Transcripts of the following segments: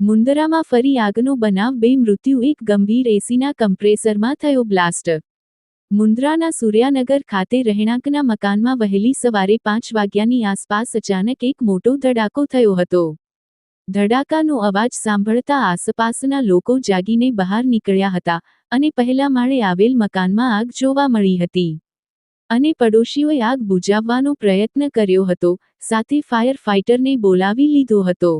મુંદરામાં ફરી આગનો બનાવ બે મૃત્યુ, એક ગંભીર એસીના કમ્પ્રેસરમાં થયો બ્લાસ્ટ. મુંદ્રાના સૂર્યાનગર ખાતે રહેણાંકના મકાનમાં વહેલી સવારે પાંચ વાગ્યાની આસપાસ અચાનક એક મોટો ધડાકો થયો હતો. ધડાકાનો અવાજ સાંભળતા આસપાસના લોકો જાગીને બહાર નીકળ્યા હતા. અને પહેલા માળે આવેલ મકાનમાં આગ જોવા મળી હતી. અને પડોશીઓએ આગ બુજાવવાનો પ્રયત્ન કર્યો હતો, સાથે ફાયર ફાઇટરને બોલાવી લીધો હતો.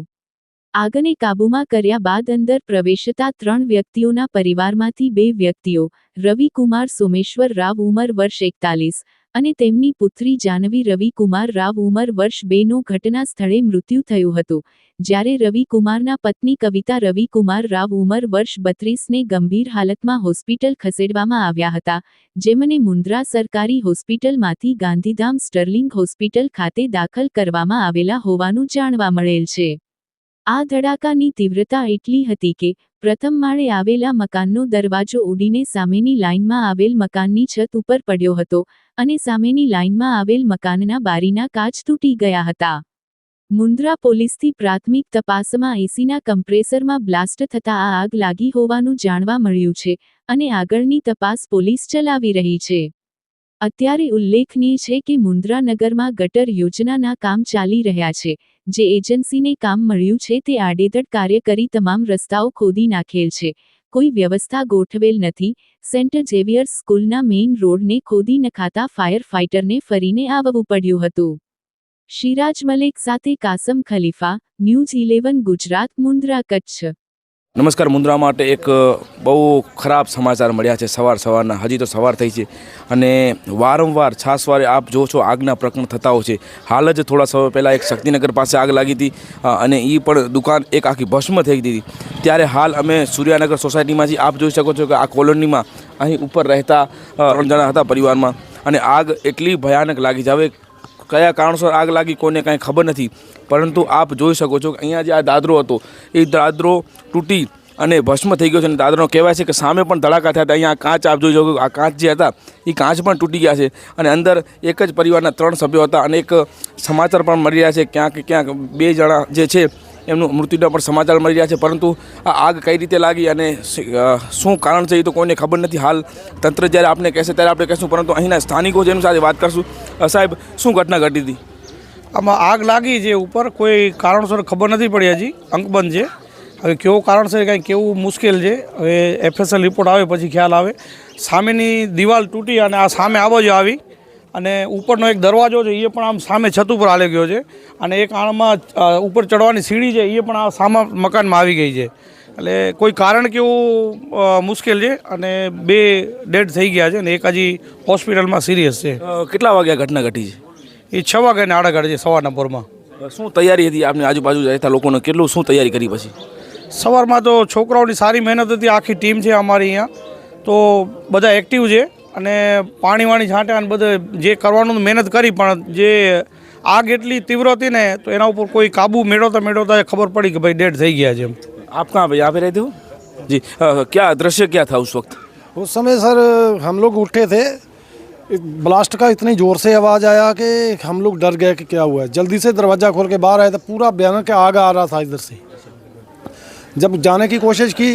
આગને કાબૂમાં કર્યા બાદ અંદર પ્રવેશતા ત્રણ વ્યક્તિઓના પરિવારમાંથી બે વ્યક્તિઓ, રવિકુમાર સોમેશ્વર રાવ ઉંમર વર્ષ એકતાલીસ અને તેમની પુત્રી જાનવી રવિકુમાર રાવ ઉંમર વર્ષ બેનો ઘટના સ્થળે મૃત્યુ થયું હતું, જ્યારે રવિકુમારના પત્ની કવિતા રવિકુમાર રાવ ઉંમર વર્ષ બત્રીસને ગંભીર હાલતમાં હોસ્પિટલ ખસેડવામાં આવ્યા હતા, જેમને મુન્દ્રા સરકારી હોસ્પિટલમાંથી ગાંધીધામ સ્ટર્લિંગ હોસ્પિટલ ખાતે દાખલ કરવામાં આવેલા હોવાનું જાણવા મળેલ છે. આ ધડાકાની તીવ્રતા એટલી હતી કે, પ્રથમ માળે આવેલા મકાનનો દરવાજો ઉડીને સામેની લાઇનમાં આવેલ મકાનની છત ઉપર પડ્યો હતો અને સામેની લાઇનમાં આવેલ મકાનના બારીના કાચ તૂટી ગયા હતા. મુન્દ્રા પોલીસથી પ્રાથમિક તપાસમાં એસીના કમ્પ્રેસરમાં બ્લાસ્ટ થતા આ આગ લાગી હોવાનું જાણવા મળ્યું છે અને આગળની તપાસ પોલીસ ચલાવી રહી છે. અત્યારે ઉલ્લેખનીય છે કે મુન્દ્રા નગરમાં ગટર યોજનાના કામ ચાલી રહ્યા છે જે એજન્સીને કામ મળ્યું છે તે આડેધડ કાર્ય કરી તમામ રસ્તાઓ ખોદી નાખેલ છે. કોઈ વ્યવસ્થા ગોઠવેલ નથી. સેન્ટ ઝેવિયર્સ સ્કૂલના મેઇન રોડને ખોદી નખાતા ફાયર ફાઇટરને ફરીને આવવું પડ્યું હતું. શિરાજ મલેક સાથે કાસમ ખલીફા, ન્યૂઝ ઇલેવન ગુજરાત, મુન્દ્રા કચ્છ. નમસ્કાર, મુન્દ્રા માટે એક બહુ ખરાબ સમાચાર મળ્યા છે સવાર સવારના. હજી તો સવાર થઈ છે અને વારંવાર છાસવારે આપ જો છો, આગના પ્રકરણ થતા હોય છે. હાલ જ થોડા સમય પહેલાં એક શક્તિનગર પાસે આગ લાગી હતી અને એ પણ દુકાન એક આખી ભસ્મ થઈ ગઈ હતી. ત્યારે હાલ અમે સૂર્યાનગર સોસાયટીમાંથી આપ જોઈ શકો છો કે આ કોલોનીમાં અહીં ઉપર રહેતા ત્રણ જણા હતા પરિવારમાં. અને આગ એટલી ભયાનક લાગી હવે કયા કારણસર આગ લાગી કોઈને કાંઈ ખબર નથી. પરંતુ આપ જોઈ શકો છો કે અહીંયા જે આ દાદરો હતો, એ દાદરો તૂટી અને ભસ્મ થઈ ગયો છે. અને દાદરો કહેવાય છે કે સામે પણ ધડાકા થયા હતા. અહીંયા કાચ આપ જોઈ શકો આ કાચ જે હતા, એ કાચ પણ તૂટી ગયા છે. અને અંદર એક જ પરિવારના ત્રણ સભ્યો હતા અને એક સમાચાર પણ મળી રહ્યા છે. ક્યાંક ક્યાંક બે જણા જે છે એમનું મૃત્યુના પણ સમાચાર મળી રહ્યા છે. પરંતુ આ આગ કઈ રીતે લાગી અને શું કારણ છે એ તો કોઈને ખબર નથી. હાલ તંત્ર જ્યારે આપણે કહેશે ત્યારે આપણે કહેશું, પરંતુ અહીંના સ્થાનિકો જેની સાથે વાત કરશું. સાહેબ, શું ઘટના ઘટી હતી? આમાં આગ લાગી છે ઉપર કોઈ કારણસર ખબર નથી પડી હજી. અંકબંધ છે. હવે કેવું કારણસર કાંઈ કેવું મુશ્કેલ છે. હવે એફએસએલ રિપોર્ટ આવે પછી ખ્યાલ આવે. સામેની દિવાલ તૂટી અને આ સામે આવાજો આવી. અને ઉપરનો એક દરવાજો છે એ પણ આમ સામે છત ઉપર આલે ગયો છે. અને એક આણમાં ઉપર ચડવાની સીડી છે એ પણ આ સામા મકાનમાં આવી ગઈ છે. એટલે કોઈ કારણ કેવું મુશ્કેલ છે અને બે ડેડ થઈ ગયા છે અને એક હજી હોસ્પિટલમાં સિરિયસ છે. કેટલા વાગ્યા ઘટના ઘટી છે? એ છ વાગ્યાને આડા છે સવારના પોરમાં. શું તૈયારી હતી આપની આજુબાજુ રહેતા લોકોને? કેટલું શું તૈયારી કરી પછી? સવારમાં તો છોકરાઓની સારી મહેનત હતી આખી ટીમ છે અમારી અહીંયા. તો બધા એક્ટિવ છે. અને પાણી વાણી છાંટ્યા અને બધે જે કરવાનું મહેનત કરી પણ જે આગ એટલી તીવ્ર હતી ને તો એના ઉપર કોઈ કાબુ મેળવતા મેળવતા ખબર પડી કે ભાઈ ડેડ થઈ ગયા છે એમ आप कहाँ पे यहाँ पे रहते हो जी अ, क्या दृश्य क्या था उस वक्त उस समय सर हम लोग उठे थे ब्लास्ट का इतनी ज़ोर से आवाज़ आया कि हम लोग डर गए कि क्या हुआ है जल्दी से दरवाज़ा खोल के बाहर आए तो पूरा भयानक आग आ रहा था इधर से जब जाने की कोशिश की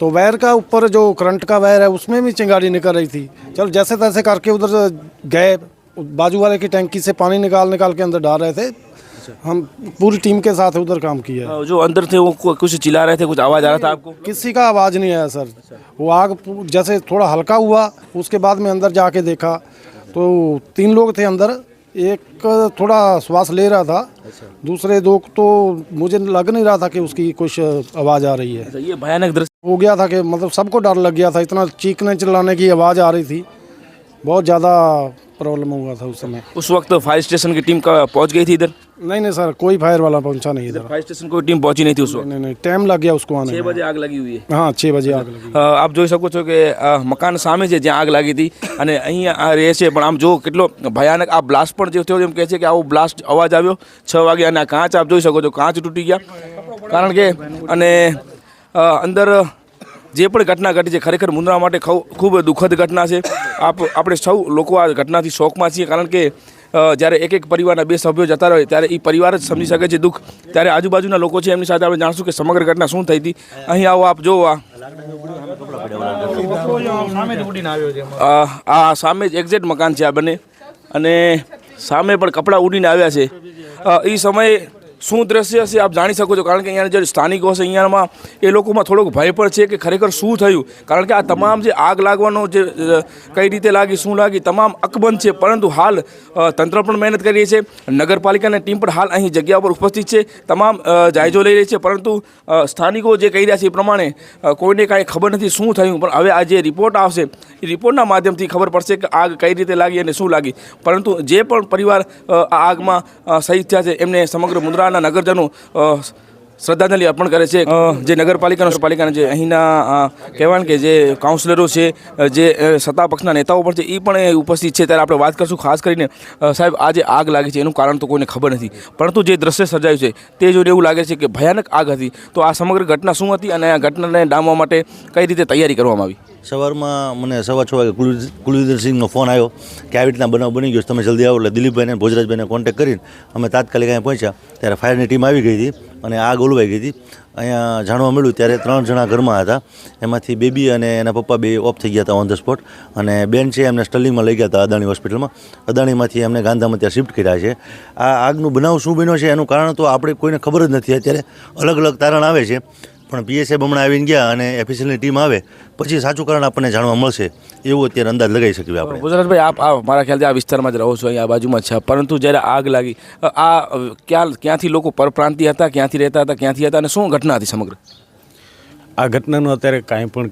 तो वायर का ऊपर जो करंट का वायर है उसमें भी चिंगारी निकल रही थी। चलो जैसे तैसे करके उधर गए बाजू वाले की टैंकी से पानी निकाल निकाल के अंदर डाल रहे थे। हम पूरी टीम के साथ उधर काम किया। जो अंदर थे वो कुछ चिल्ला रहे थे कुछ आवाज़ आ रहा था आपको? किसी का आवाज़ नहीं आया सर। वो आग जैसे थोड़ा हल्का हुआ उसके बाद में अंदर जाके देखा। तो तीन लोग थे अंदर एक थोड़ा श्वास ले रहा था दूसरे दो तो मुझे लग नहीं रहा था कि उसकी कुछ आवाज़ आ रही है। अच्छा, ये भयानक दृश्य हो गया था कि मतलब सबको डर लग गया था इतना चीखने चिल्लाने की आवाज़ आ रही थी बहुत ज़्यादा प्रॉब्लम हुआ था उस समय उस वक्त फायर स्टेशन की टीम का पहुंच गई थी इधर नहीं नहीं सर कोई फायर वाला पहुंचा नहीं इधर फायर स्टेशन कोई टीम पहुंची नहीं थी उस वक्त नहीं नहीं टाइम लग गया उसको आने छः में બજે આગ લાગી हुई है हाँ छः बजे आग लगी અ, આપ જોઈ શકો છો કે અ, મકાન સામે છે જ્યાં આગ લાગી હતી અને અહીંયા આ રહે છે પણ આમ જો કેટલો ભયાનક આ બ્લાસ્ટ પણ જે થયો એમ કહે છે કે આવો બ્લાસ્ટ અવાજ આવ્યો છ વાગે અને આ કાચ આપ જોઈ શકો છો કાચ તૂટી ગયા કારણ કે અને અ, અંદર જે પણ ઘટના ઘટી છે, ખરેખર મુન્દ્રા માટે ખૂબ દુઃખદ ઘટના છે. આપ, આપણે સૌ લોકો આ ઘટનાથી શોકમાં છીએ, કારણ કે જ્યારે એક એક પરિવારના બે સભ્યો જતા રહે, ત્યારે એ પરિવાર જ સમજી શકે છે દુઃખ. ત્યારે આજુબાજુના લોકો છે, એમની સાથે આપણે જાણશું કે સમગ્ર ઘટના શું થઈ હતી. અહીં આવો આપ જો આ. સામે જ એક્ઝેક્ટ મકાન છે આ બંને. અને સામે પણ કપડાં ઉડીને આવ્યા છે. એ સમયે શું દ્રશ્ય હશે આપ જાણી શકો છો. કારણ કે અહીંયા જે સ્થાનિકો હશે, અહીંયામાં એ લોકોમાં થોડોક ભય પણ છે કે ખરેખર શું થયું. કારણ કે આ તમામ જે આગ લાગવાનો જે કઈ રીતે લાગી, શું લાગી, તમામ અકબંધ છે. પરંતુ હાલ તંત્ર પણ મહેનત કરી રહી છે. નગરપાલિકાની ટીમ પણ હાલ અહીં જગ્યા પર ઉપસ્થિત છે. તમામ જાયજો લઈ રહી છે. પરંતુ સ્થાનિકો જે કહી રહ્યા છે એ પ્રમાણે કોઈને કાંઈ ખબર નથી શું થયું. પણ હવે આ જે રિપોર્ટ આવશે, એ રિપોર્ટના માધ્યમથી ખબર પડશે કે આગ કઈ રીતે લાગી અને શું લાગી. પરંતુ જે પણ પરિવાર આ આગમાં શહીદ થયા છે, એમને સમગ્ર મુન્દ્રાના નગરજનો શ્રદ્ધાંજલિ અર્પણ કરે છે. જે નગરપાલિકાનો પાલિકાના જે અહીંના કહેવાય કે જે કાઉન્સિલરો છે જે સત્તા પક્ષના નેતાઓ પણ છે એ પણ ઉપસ્થિત છે. ત્યારે આપણે વાત કરીશું ખાસ કરીને સાહેબ, આ જે આગ લાગી છે, એનું કારણ તો કોઈને ખબર નથી. પરંતુ જે દ્રશ્ય સર્જાયું છે, તે જોઈને એવું લાગે છે કે ભયાનક આગ હતી. તો આ સમગ્ર ઘટના શું હતી અને આ ઘટનાને ડામવા માટે કઈ રીતે તૈયારી કરવામાં આવી? સવારમાં મને સવા છ વાગે કુલવીરસિંહનો ફોન આવ્યો કે આવી રીતના બનાવ બની ગયો તમે જલ્દી આવો એટલે દિલીપભાઈને ભોજરાજભાઈને કોન્ટેક્ટ કરીને અમે તાત્કાલિક અહીંયા પહોંચ્યા. ત્યારે ફાયરની ટીમ આવી ગઈ હતી અને આગ ઓલવાઈ ગઈ હતી. અહીંયા જાણવા મળ્યું ત્યારે ત્રણ જણા ઘરમાં હતા. એમાંથી બેબી અને એના પપ્પા બે ઓફ થઈ ગયા હતા ઓન ધ સ્પોટ અને બેન છે, એમને સ્ટર્લિંગમાં લઈ ગયા હતા અદાણી હોસ્પિટલમાં અદાણીમાંથી એમને ગાંધામાં ત્યાં શિફ્ટ કર્યા છે. આ આગનું બનાવ શું બન્યો છે, એનું કારણ તો આપણે કોઈને ખબર જ નથી. અત્યારે અલગ અલગ તારણ આવે છે. પણ પીએસએ હમણાં આવીને ગયા અને એફિસિયલની ટીમ આવે પછી સાચું કારણ આપણને જાણવા મળશે એવું અત્યારે અંદાજ લગાવી શકીએ આપણે. ગુજરાતભાઈ આપ આ મારા ખ્યાલથી આ વિસ્તારમાં જ રહો છો અહીંયા આ બાજુમાં છે. પરંતુ જ્યારે આગ લાગી આ ક્યાં ક્યાંથી લોકો પરપ્રાંતિ હતા ક્યાંથી રહેતા હતા ક્યાંથી હતા અને શું ઘટના હતી સમગ્ર? આ ઘટનાનું અત્યારે કાંઈ પણ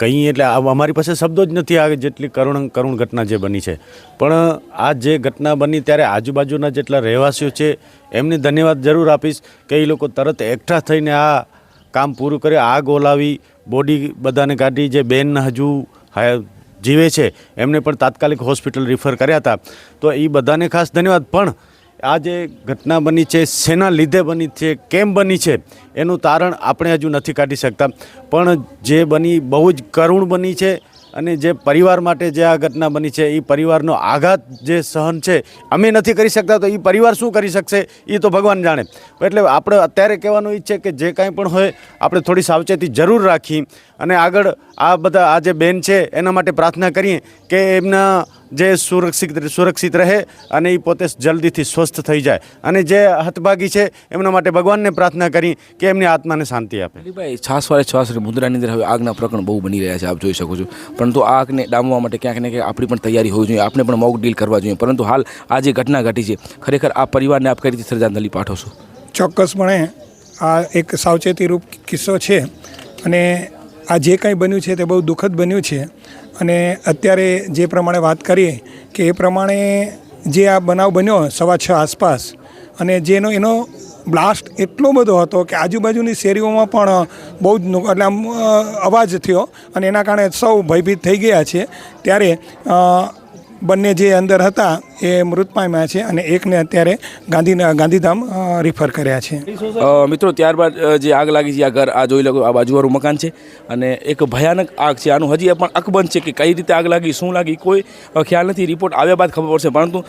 કંઈ એટલે આ અમારી પાસે શબ્દો જ નથી આ જેટલી કરુણ કરુણ ઘટના જે બની છે. પણ આ જે ઘટના બની ત્યારે આજુબાજુના જેટલા રહેવાસીઓ છે એમને ધન્યવાદ જરૂર આપીશ કે એ લોકો તરત એકઠા થઈને આ કામ પૂરું કરે, આગ ઓલાવી બોડી બધાને કાઢી, જે બેન હજુ જીવે છે, એમને પણ તાત્કાલિક હોસ્પિટલ રિફર કર્યા હતા. તો એ બધાને ખાસ ધન્યવાદ. પણ આ જે ઘટના બની છે, શેના લીધે બની છે, કેમ બની છે, એનું તારણ આપણે હજુ નથી કાઢી શકતા. પણ જે બની, બહુ જ કરુણ બની છે અને જે પરિવાર માટે જે આ ઘટના બની છે એ પરિવારનો આઘાત જે સહન છે, અમે નથી કરી શકતા, તો એ પરિવાર શું કરી શકશે એ તો ભગવાન જાણે. એટલે આપણે અત્યારે કહેવાનું એ છે કે જે કાંઈ પણ હોય, આપણે થોડી સાવચેતી જરૂર રાખી અને આગળ આ બધા આ જે બેન છે, એના માટે પ્રાર્થના કરીએ કે એમના જે સુરક્ષિત સુરક્ષિત રહે અને એ પોતે જલ્દીથી સ્વસ્થ થઈ જાય. અને જે હતભાગી છે એમના માટે ભગવાનને પ્રાર્થના કરી કે એમની આત્માને શાંતિ આપે. દિલીપભાઈ છાસવારે છાસ મુદ્રાની અંદર હવે આગના પ્રકરણ બહુ બની રહ્યા છે આપ જોઈ શકો છો. પરંતુ આ આગને ડામવા માટે ક્યાંક ને ક્યાંક આપણી પણ તૈયારી હોવી જોઈએ. આપણે પણ મોક ડીલ કરવા જોઈએ. પરંતુ હાલ આ જે ઘટના ઘટી છે ખરેખર આ પરિવારને આપ કઈ રીતે શ્રદ્ધાંજલિ પાઠવશો? ચોક્કસપણે આ એક સાવચેતીરૂપ કિસ્સો છે. અને આ જે કંઈ બન્યું છે તે બહુ દુઃખદ બન્યું છે. અને અત્યારે જે પ્રમાણે વાત કરીએ કે એ પ્રમાણે જે આ બનાવ બન્યો સવા છ આસપાસ અને જેનો એનો બ્લાસ્ટ એટલો બધો હતો કે આજુબાજુની શેરીઓમાં પણ બહુ જ એટલે આમ અવાજ થયો અને એના કારણે સૌ ભયભીત થઈ ગયા છે. ત્યારે બંને જે અંદર હતા એ મૃત પામ્યા છે અને એકને અત્યારે ગાંધી ગાંધીધામ રિફર કર્યા છે. મિત્રો ત્યારબાદ જે આગ લાગી છે આ ઘર આ જોઈ લો આ બાજુવાળું મકાન છે અને એક ભયાનક આગ છે. આનું હજી પણ અકબંધ છે કે કઈ રીતે આગ લાગી શું લાગી કોઈ ખ્યાલ નથી. રિપોર્ટ આવ્યા બાદ ખબર પડશે. પરંતુ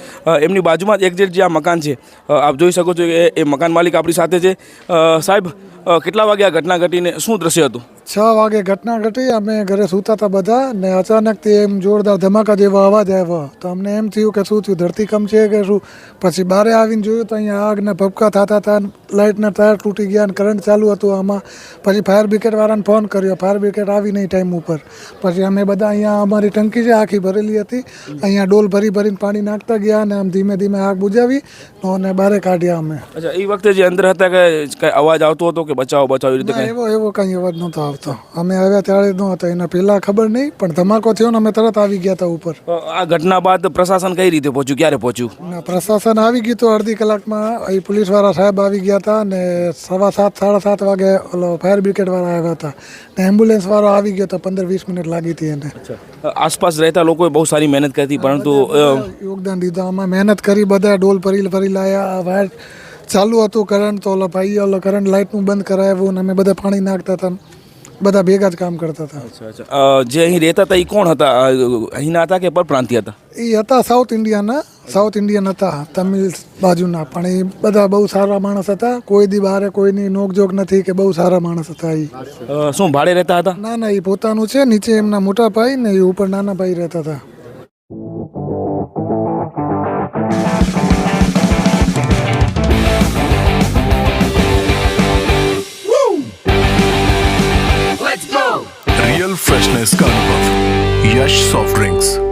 એમની બાજુમાં જ એક્ઝેક્ટ જે આ મકાન છે આપ જોઈ શકો છો કે એ મકાન માલિક આપણી સાથે છે. સાહેબ કેટલા વાગે આ ઘટના ઘટીને શું દ્રશ્ય હતું? છ વાગે ઘટના ઘટી અમે ઘરે સૂતા હતા બધા ને અચાનકથી એમ જોરદાર ધમાકા જેવો અવાજ આવ્યો. તો અમને એમ થયું કે શું થયું? ધરતીકંપ છે કે શું? પછી બારે આવીને જોયું તો અહીંયા આગને ભપકા થતા હતા લાઇટના ટાયર તૂટી ગયા અને કરંટ ચાલુ હતું આમાં. પછી ફાયર બ્રિગેડવાળાને ફોન કર્યો ફાયર બ્રિગેડ આવી નહીં ટાઈમ ઉપર. પછી અમે બધા અહીંયા અમારી ટંકી છે આખી ભરેલી હતી અહીંયા ડોલ ભરી ભરીને પાણી નાખતા ગયા અને આમ ધીમે ધીમે આગ બુજાવી અને બારે કાઢ્યા અમે. અચ્છા એ વખતે જે અંદર હતા કે કઈ અવાજ આવતો હતો કે બચાવો બચાવ રીતે એવો એવો કઈ અવાજ નહોતો આવતો. અમે આવ્યા ત્યારે ન હતો એના પહેલાં ખબર નહીં પણ ધમાકો થયો ને અમે તરત આવી ગયા હતા ઉપર. આ ઘટના બાદ પ્રશાસન કઈ રીતે પહોંચ્યું? ક્યારે પહોંચ્યું? ના પ્રશાસન આવી ગયું તો અડધી કલાકમાં એ પોલીસવાળા સાહેબ આવી ગયા હતા ને સવા સાત સાડા સાત વાગે ઓલો ફાયર બ્રિગેડવાળા આવ્યા હતા. ને એમ્બ્યુલન્સવાળો આવી ગયો તો પંદર વીસ મિનિટ લાગી હતી એને. આસપાસ રહેતા લોકોએ બહુ સારી મહેનત કરી હતી પરંતુ યોગદાન દીધું. આમાં મહેનત કરી બધા ડોલ ફરી ફરી લાયા. વાયર ચાલુ હતું કરંટ તો ઓલો ભાઈ ઓલો કરંટ લાઇટનું બંધ કરાવ્યું અને અમે બધા પાણી નાખતા હતા. બધા ભેગા જ કામ કરતા હતા. અચ્છા અચ્છા. જે અહીં રહેતા હતા એ કોણ હતા? અહીંના હતા કે પરપ્રાંતિ હતા? એ હતા સાઉથ ઇન્ડિયાના સાઉથ ઇન્ડિયન હતા તમિલ બાજુના. પણ એ બધા બહુ સારા માણસ હતા. કોઈ દી બહારે કોઈની નોકજોક નથી કે બહુ સારા માણસ હતા એ શું ભાડે રહેતા હતા? ના ના એ પોતાનું છે નીચે એમના મોટા ભાઈ ને એ ઉપર નાના ભાઈ રહેતા હતા. Fresh soft drinks.